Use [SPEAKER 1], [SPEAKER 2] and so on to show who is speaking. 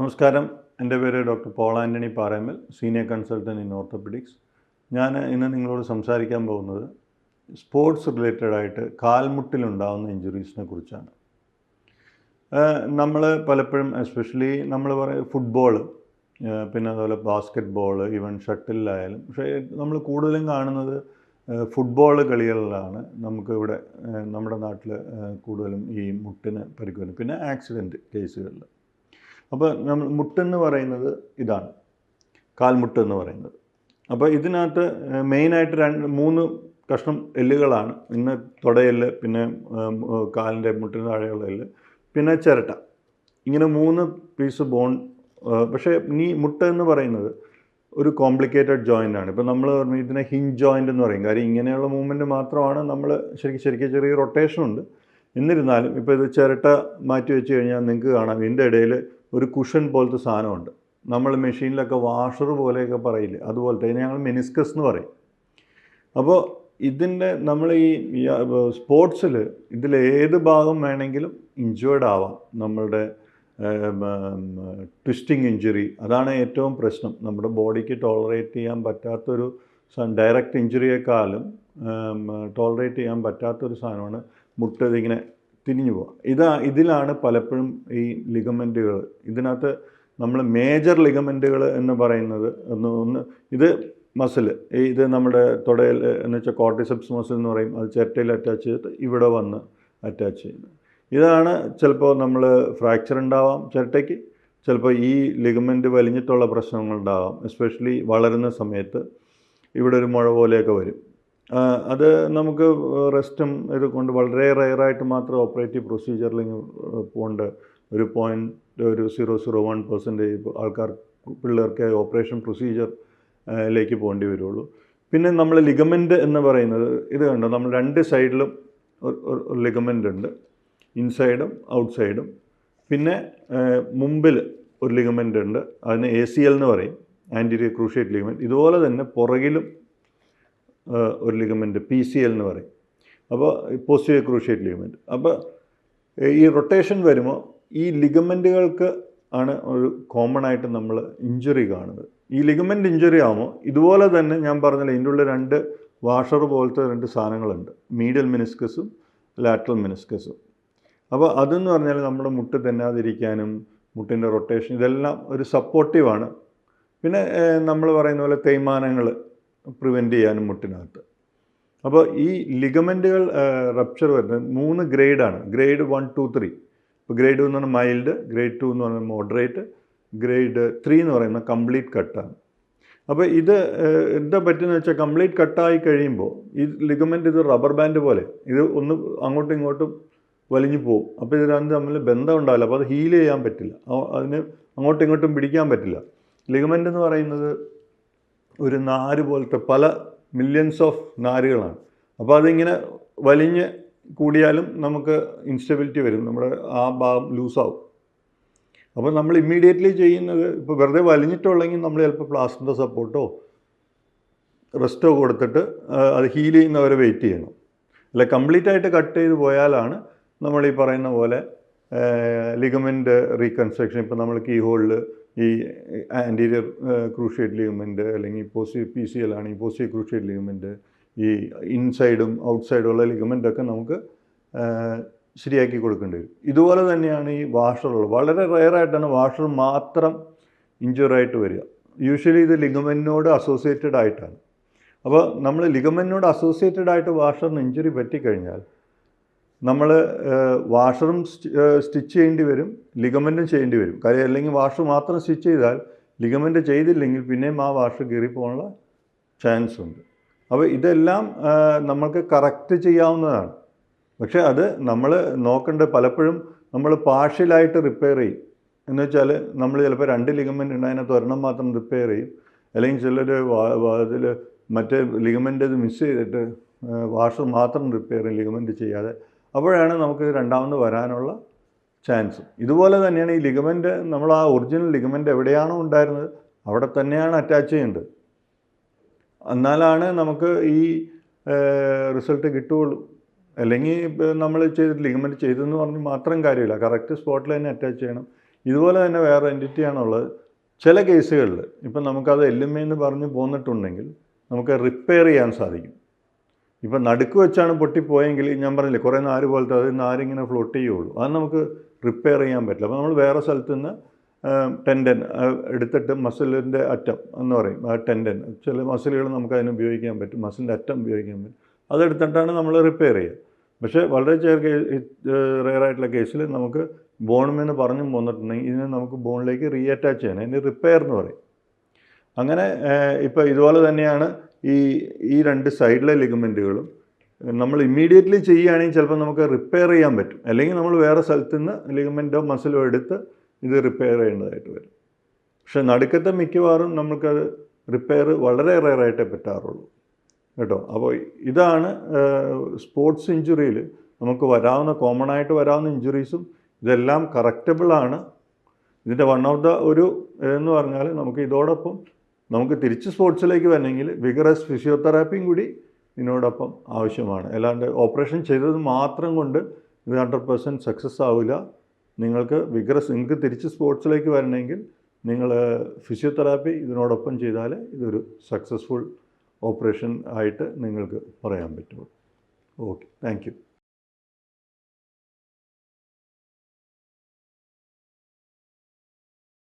[SPEAKER 1] നമസ്കാരം. എന്റെ പേര് doctor Paul Antony Paremal senior consultant in orthopaedics. ഞാൻ ഇന്ന് നിങ്ങളോട് സംസാരിക്കാൻ പോകുന്നത് സ്പോർട്സ് റിലേറ്റഡ് ആയിട്ട് കാൽമുട്ടിലുണ്ടാകുന്ന ഇഞ്ചുറീസിനെ കുറിച്ചാണ്. നമ്മൾ പലപ്പോഴും എസ്പെഷ്യലി നമ്മൾ പറയും ഫുട്ബോൾ പിന്നെ അതുപോലെ ബാസ്ക്കറ്റ് ബോൾ ഈവൻ ഷട്ടിലായാലും. പക്ഷേ നമ്മൾ കൂടുതലും കാണുന്നത് ഫുട്ബോൾ കളികളിലാണ് നമുക്ക് ഇവിടെ നമ്മുടെ നാട്ടിൽ കൂടുതലും ഈ മുട്ടിന് പരിക്കുവരുന്നത്. പിന്നെ ആക്സിഡന്റ് കേസുകളിൽ അപ്പോൾ നമ്മൾ മുട്ടെന്ന് പറയുന്നത് ഇതാണ്. കാൽമുട്ട് എന്ന് പറയുന്നത്. അപ്പോൾ ഇതിനകത്ത് മെയിനായിട്ട് രണ്ട് മൂന്ന് കഷ്ണം എല്ലുകളാണ്. ഇന്ന് തുടയെല്ല് പിന്നെ കാലിന്റെ മുട്ടിന് താഴെയുള്ള എല്ല് പിന്നെ ചിരട്ട. ഇങ്ങനെ മൂന്ന് പീസ് ബോൺ പക്ഷേ നീ മുട്ട എന്ന് പറയുന്നത് ഒരു കോംപ്ലിക്കേറ്റഡ് ജോയിന്റ് ആണ്. ഇപ്പോൾ നമ്മൾ ഇതിനെ ഹിഞ്ച് ജോയിന്റ് എന്ന് പറയും. കാര്യം ഇങ്ങനെയുള്ള മൂവ്മെന്റ് മാത്രമാണ് നമ്മൾ ശരിക്കും ശരിക്കും ചെറിയ റൊട്ടേഷൻ ഉണ്ട് എന്നിരുന്നാലും ഇപ്പോൾ ഇത് ചിരട്ട മാറ്റി വെച്ച് കഴിഞ്ഞാൽ നിങ്ങൾക്ക് കാണാം. ഇതിന്റെ ഇടയിൽ ഒരു കുഷൻ പോലത്തെ സാധനമുണ്ട്. നമ്മൾ മെഷീനിലൊക്കെ വാഷർ പോലെയൊക്കെ പറയില്ലേ? അതുപോലത്തെ ഇതിനെ ഞങ്ങൾ മെനിസ്കസ് എന്ന് പറയും. അപ്പോൾ ഇതിന്റെ നമ്മൾ ഈ സ്പോർട്സിൽ ഇതിൽ ഏത് ഭാഗം വേണമെങ്കിലും ഇഞ്ചേർഡ് ആവാം. നമ്മളുടെ ട്വിസ്റ്റിംഗ് ഇഞ്ചുറി അതാണ് ഏറ്റവും പ്രശ്നം. നമ്മുടെ ബോഡിക്ക് ടോളറേറ്റ് ചെയ്യാൻ പറ്റാത്തൊരു ഡയറക്റ്റ് ഇഞ്ചുറിയേക്കാളും ടോളറേറ്റ് ചെയ്യാൻ പറ്റാത്തൊരു സാധനമാണ് മുട്ട ഇതിങ്ങനെ തിരിഞ്ഞു പോവുക ഇതാ ഇതിലാണ് പലപ്പോഴും ഈ ലിഗമെന്റുകൾ ഇതിനകത്ത് നമ്മൾ മേജർ ലിഗമെന്റുകൾ എന്ന് പറയുന്നത് ഒന്ന് ഒന്ന് ഇത് മസിൽ ഇത് നമ്മുടെ തുടയിൽ എന്ന് വെച്ചാൽ കോർട്ടിസെപ്സ് മസിൽ എന്ന് പറയും. അത് ചിരട്ടയിൽ അറ്റാച്ച് ചെയ്തിട്ട് ഇവിടെ വന്ന് അറ്റാച്ച് ചെയ്യുന്നത്. ഇതാണ് ചിലപ്പോൾ നമ്മൾ ഫ്രാക്ചർ ഉണ്ടാവാം ചിരട്ടയ്ക്ക്. ചിലപ്പോൾ ഈ ലിഗമെന്റ് വലിഞ്ഞിട്ടുള്ള പ്രശ്നങ്ങളുണ്ടാവാം. എസ്പെഷ്യലി വളരുന്ന സമയത്ത് ഇവിടെ ഒരു മുഴ പോലെയൊക്കെ വരും. അത് നമുക്ക് റെസ്റ്റും ഇത് കൊണ്ട് വളരെ റെയറായിട്ട് മാത്രം ഓപ്പറേറ്റീവ് പ്രൊസീജിയറിൽ പോകേണ്ട. ഒരു പോയിന്റ് ഒരു സീറോ സീറോ വൺ പെർസെന്റേജ് ആൾക്കാർ പിള്ളേർക്ക് ഓപ്പറേഷൻ പ്രൊസീജിയറിലേക്ക് പോകേണ്ടി വരുള്ളൂ. പിന്നെ നമ്മൾ ലിഗമെന്റ് എന്ന് പറയുന്നത് ഇത് കണ്ടോ? നമ്മൾ രണ്ട് സൈഡിലും ഒരു ലിഗമെന്റ് ഉണ്ട്. ഇൻസൈഡും ഔട്ട്സൈഡും. പിന്നെ മുമ്പിൽ ഒരു ലിഗമെന്റ് ഉണ്ട്. അതിന് എ സി എൽ എന്ന് പറയും. ആന്റീരിയർ ക്രൂഷ്യേറ്റ് ലിഗമെന്റ് ഇതുപോലെ തന്നെ പുറകിലും ഒരു ലിഗമെന്റ് പി സി എൽ എന്ന് പറയും. അപ്പോൾ പോസ്റ്റീരിയർ ക്രൂഷ്യേറ്റ് ലിഗമെന്റ് അപ്പോൾ ഈ റൊട്ടേഷൻ വരുമ്പോൾ ഈ ലിഗമെന്റുകൾക്ക് ആണ് ഒരു കോമൺ ആയിട്ട് നമ്മൾ ഇഞ്ചുറി കാണുന്നത്. ഈ ലിഗമെന്റ് ഇഞ്ചുറി ആകുമ്പോൾ ഇതുപോലെ തന്നെ ഞാൻ പറഞ്ഞില്ല ഇതിന്റെ ഉള്ളിൽ രണ്ട് വാഷർ പോലത്തെ രണ്ട് സാധനങ്ങളുണ്ട്. മീഡിയൽ മിനിസ്കസും ലാറ്ററൽ മിനിസ്കസും അപ്പോൾ അതെന്ന് പറഞ്ഞാൽ നമ്മുടെ മുട്ട് തെന്നാതിരിക്കാനും മുട്ടിന്റെ റൊട്ടേഷൻ ഇതെല്ലാം ഒരു സപ്പോർട്ടീവാണ് പിന്നെ നമ്മൾ പറയുന്ന പോലെ തേയ്മാനങ്ങൾ. പ്രിവെന്റ് ചെയ്യാനും മുട്ടിനകത്ത്. അപ്പോൾ ഈ ലിഗമെന്റുകൾ റപ്ചർ വരുന്നത് മൂന്ന് ഗ്രേഡാണ് ഗ്രേഡ് വൺ ടു ത്രീ ഇപ്പോൾ ഗ്രേഡ് എന്ന് പറഞ്ഞാൽ മൈൽഡ് ഗ്രേഡ് ടു എന്ന് പറഞ്ഞാൽ മോഡറേറ്റ് ഗ്രേഡ് ത്രീ എന്ന് പറയുന്നത് കംപ്ലീറ്റ് കട്ടാണ് അപ്പോൾ ഇത് എന്താ പറ്റുന്നത് വെച്ചാൽ കംപ്ലീറ്റ് കട്ടായി കഴിയുമ്പോൾ ഈ ലിഗമെന്റ് ഇത് റബ്ബർ ബാൻഡ് പോലെ ഇത് ഒന്ന് അങ്ങോട്ടും ഇങ്ങോട്ടും വലിഞ്ഞു പോകും. അപ്പോൾ ഇത് രണ്ടും തമ്മിൽ ബന്ധം ഉണ്ടാവില്ല. അപ്പോൾ അത് ഹീൽ ചെയ്യാൻ പറ്റില്ല. അതിന് അങ്ങോട്ടും ഇങ്ങോട്ടും പിടിക്കാൻ പറ്റില്ല. ലിഗമെന്റ് എന്ന് പറയുന്നത് ഒരു നാര് പോലത്തെ പല മില്യൺസ് ഓഫ് നാരുകളാണ്. അപ്പോൾ അതിങ്ങനെ വലിഞ്ഞ് കൂടിയാലും നമുക്ക് ഇൻസ്റ്റബിലിറ്റി വരും. നമ്മുടെ ആ ഭാഗം ലൂസാവും അപ്പോൾ നമ്മൾ ഇമ്മീഡിയറ്റ്ലി ചെയ്യുന്നത് ഇപ്പോൾ വെറുതെ വലിഞ്ഞിട്ടുള്ളെങ്കിൽ നമ്മൾ ചിലപ്പോൾ പ്ലാസ്റ്ററിന്റെ സപ്പോർട്ടോ റെസ്റ്റോ കൊടുത്തിട്ട് അത് ഹീൽ ചെയ്യുന്നവരെ വെയിറ്റ് ചെയ്യണം. അല്ല കംപ്ലീറ്റ് ആയിട്ട് കട്ട് ചെയ്ത് പോയാലാണ് നമ്മൾ ഈ പറയുന്ന പോലെ ലിഗമെന്റ് റീകൺസ്ട്രക്ഷൻ ഇപ്പോൾ നമ്മൾ കീ ഹോളിൽ ഈ ആന്റീരിയർ ക്രൂഷ്യേറ്റ് ലീവ്മെന്റ് അല്ലെങ്കിൽ പോസി പി സി എൽ ആണെങ്കിൽ പോസി ക്രൂഷ്യേറ്റ് ലീവ്മെന്റ് ഈ ഇൻസൈഡും ഔട്ട്സൈഡും ഉള്ള ലിഗമെന്റൊക്കെ നമുക്ക് ശരിയാക്കി കൊടുക്കേണ്ടി വരും. ഇതുപോലെ തന്നെയാണ് ഈ വാഷറുകൾ വളരെ റെയറായിട്ടാണ് വാഷർ മാത്രം ഇഞ്ചുറായിട്ട് വരിക. യൂഷ്വലി ഇത് ലിഗമെന്റിനോട് അസോസിയേറ്റഡ് ആയിട്ടാണ്. അപ്പോൾ നമ്മൾ ലിഗമെന്റിനോട് അസോസിയേറ്റഡ് ആയിട്ട് വാഷറിന് ഇഞ്ചുറി പറ്റിക്കഴിഞ്ഞാൽ നമ്മൾ വാഷറും സ്റ്റിച്ച് ചെയ്യേണ്ടി വരും ലിഗമെന്റും ചെയ്യേണ്ടി വരും. കാര്യം അല്ലെങ്കിൽ വാഷർ മാത്രം സ്റ്റിച്ച് ചെയ്താൽ ലിഗമെന്റ് ചെയ്തില്ലെങ്കിൽ പിന്നെയും ആ വാഷർ കീറിപ്പോകാനുള്ള ചാൻസ് ഉണ്ട്. അപ്പോൾ ഇതെല്ലാം നമ്മൾക്ക് കറക്റ്റ് ചെയ്യാവുന്നതാണ്. പക്ഷേ അത് നമ്മൾ നോക്കേണ്ട പലപ്പോഴും നമ്മൾ പാർഷ്യലായിട്ട് റിപ്പയർ ചെയ്യും. എന്ന് വെച്ചാൽ നമ്മൾ ചിലപ്പോൾ രണ്ട് ലിഗമെന്റ് ഉണ്ട് ഒരെണ്ണം മാത്രം റിപ്പയർ ചെയ്യും. അല്ലെങ്കിൽ ചിലർ അതിൽ മറ്റേ ലിഗമെന്റ് മിസ് ചെയ്തിട്ട് വാഷർ മാത്രം റിപ്പയർ ചെയ്യും ലിഗമെന്റ് ചെയ്യാതെ അപ്പോഴാണ് നമുക്ക് രണ്ടാമത് വരാനുള്ള ചാൻസ്. ഇതുപോലെ തന്നെയാണ് ഈ ലിഗമെന്റ് നമ്മൾ ആ ഒറിജിനൽ ലിഗമെന്റ് എവിടെയാണോ ഉണ്ടായിരുന്നത് അവിടെ തന്നെയാണ് അറ്റാച്ച് ചെയ്യേണ്ടത് എന്നാലാണ് നമുക്ക് ഈ റിസൾട്ട് കിട്ടുകയുള്ളൂ. അല്ലെങ്കിൽ നമ്മൾ ചെയ്തിട്ട് ലിഗമെന്റ് ചെയ്തെന്ന് പറഞ്ഞ് മാത്രം കാര്യമില്ല. കറക്റ്റ് സ്പോട്ടിൽ തന്നെ അറ്റാച്ച് ചെയ്യണം. ഇതുപോലെ തന്നെ വേറെ എന്റിറ്റിയാണുള്ളത് ചില കേസുകളിൽ ഇപ്പം നമുക്കത് എല്ലുമ്മയെന്ന് പറഞ്ഞ് പോന്നിട്ടുണ്ടെങ്കിൽ നമുക്ക് റിപ്പയർ ചെയ്യാൻ സാധിക്കും. ഇപ്പം നടുക്ക് വെച്ചാണ് പൊട്ടിപ്പോയെങ്കിൽ ഞാൻ പറഞ്ഞില്ലേ കുറേ നാര് പോലത്തെ അത് നാരിങ്ങനെ ഫ്ലോട്ട് ചെയ്യുള്ളൂ. അത് നമുക്ക് റിപ്പയർ ചെയ്യാൻ പറ്റില്ല. അപ്പോൾ നമ്മൾ വേറെ സ്ഥലത്തു നിന്ന് ടെൻഡൻ എടുത്തിട്ട് മസിലിന്റെ അറ്റം എന്ന് പറയും. ആ ടെൻഡൻ ചില മസിലുകൾ നമുക്ക് അതിന് ഉപയോഗിക്കാൻ പറ്റും. മസിലിന്റെ അറ്റം ഉപയോഗിക്കാൻ പറ്റും. അതെടുത്തിട്ടാണ് നമ്മൾ റിപ്പയർ ചെയ്യുക. പക്ഷേ വളരെ ചെറിയ റെയർ ആയിട്ടുള്ള കേസിൽ നമുക്ക് ബോണമെന്ന് പറഞ്ഞു പോന്നിട്ടുണ്ടെങ്കിൽ ഇതിനെ നമുക്ക് ബോണിലേക്ക് റീ അറ്റാച്ച് ചെയ്യണം. അതിന് റിപ്പയർ എന്ന് പറയും. അങ്ങനെ ഇപ്പോൾ ഇതുപോലെ തന്നെയാണ് ഈ ഈ രണ്ട് സൈഡിലെ ലിഗമെന്റുകളും നമ്മൾ ഇമ്മീഡിയറ്റ്ലി ചെയ്യുകയാണെങ്കിൽ ചിലപ്പോൾ നമുക്ക് റിപ്പയർ ചെയ്യാൻ പറ്റും. അല്ലെങ്കിൽ നമ്മൾ വേറെ സ്ഥലത്തു നിന്ന് ലിഗമെന്റോ മസിലോ എടുത്ത് ഇത് റിപ്പയർ ചെയ്യേണ്ടതായിട്ട് വരും. പക്ഷേ നടുക്കത്തെ മിക്കവാറും നമുക്കത് റിപ്പയർ വളരെ റയറായിട്ടേ പറ്റാറുള്ളൂ. കേട്ടോ? അപ്പോൾ ഇതാണ് സ്പോർട്സ് ഇഞ്ചുറിയിൽ നമുക്ക് വരാവുന്ന കോമൺ ആയിട്ട് വരാവുന്ന ഇഞ്ചുറീസും ഇതെല്ലാം കറക്റ്റബിളാണ്. ഇതിന്റെ വൺ ഓഫ് ദ ഒരു എന്ന് പറഞ്ഞാൽ നമുക്ക് ഇതോടൊപ്പം നമുക്ക് തിരിച്ച് സ്പോർട്സിലേക്ക് വരണമെങ്കിൽ വിഗറസ് ഫിസിയോതെറാപ്പിയും കൂടി ഇതിനോടൊപ്പം ആവശ്യമാണ്. അല്ലാണ്ട് ഓപ്പറേഷൻ ചെയ്തത് മാത്രം കൊണ്ട് ഇത് ഹൺഡ്രഡ് പെർസെന്റ് സക്സസ് ആവില്ല. നിങ്ങൾക്ക് വിഗറസ് നിങ്ങൾക്ക് തിരിച്ച് സ്പോർട്സിലേക്ക് വരണമെങ്കിൽ നിങ്ങൾ ഫിസിയോതെറാപ്പി ഇതിനോടൊപ്പം ചെയ്താൽ ഇതൊരു സക്സസ്ഫുൾ ഓപ്പറേഷൻ ആയിട്ട് നിങ്ങൾക്ക് പറയാൻ പറ്റുള്ളൂ. Okay thank